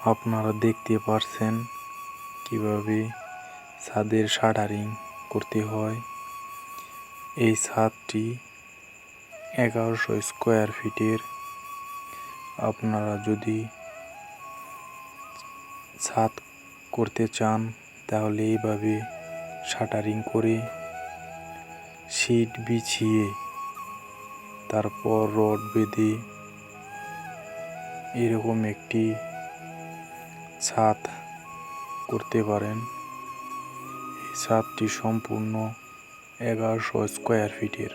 আপনারা দেখতে পারছেন কীভাবে ছাদের শাটারিং করতে হয়। এই ছাদটি এগারোশো স্কোয়ার ফিটের। আপনারা যদি ছাদ করতে চান, তাহলে এইভাবে শাটারিং করে শিট বিছিয়ে তারপর রড বেঁধে এরকম একটি ছাদ করতে পারেন। এই ছাদটি সম্পূর্ণ এগারোশো স্কোয়ার ফিটের